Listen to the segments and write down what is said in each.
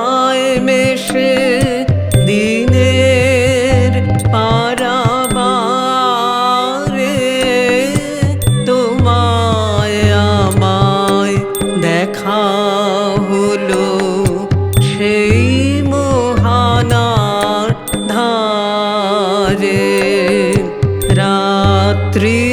হাওয়ায় মেশে দিনের পারাবারে তোমায় আমায় দেখা হলো সেই মহানার ধারে। রাত্রি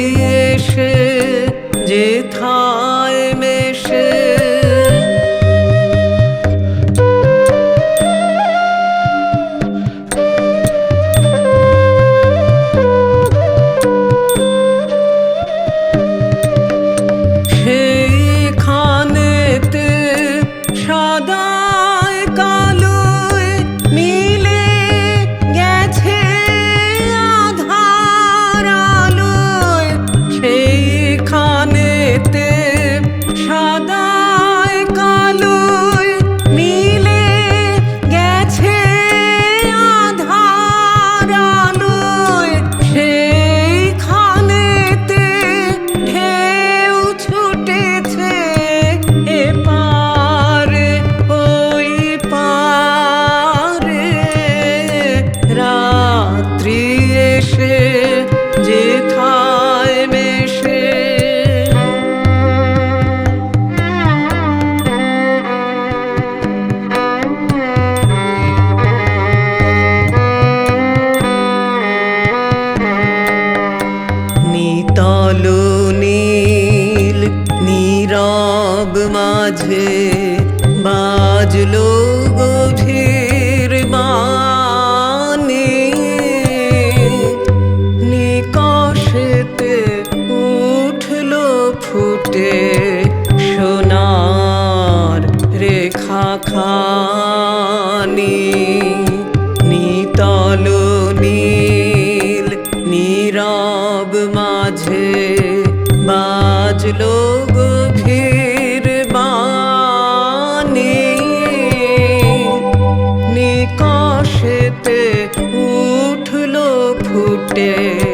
বাজলো গভীর বাণী। নিকশেতে উঠল ফুটে নিকশেতে উঠল ফুটে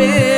about it.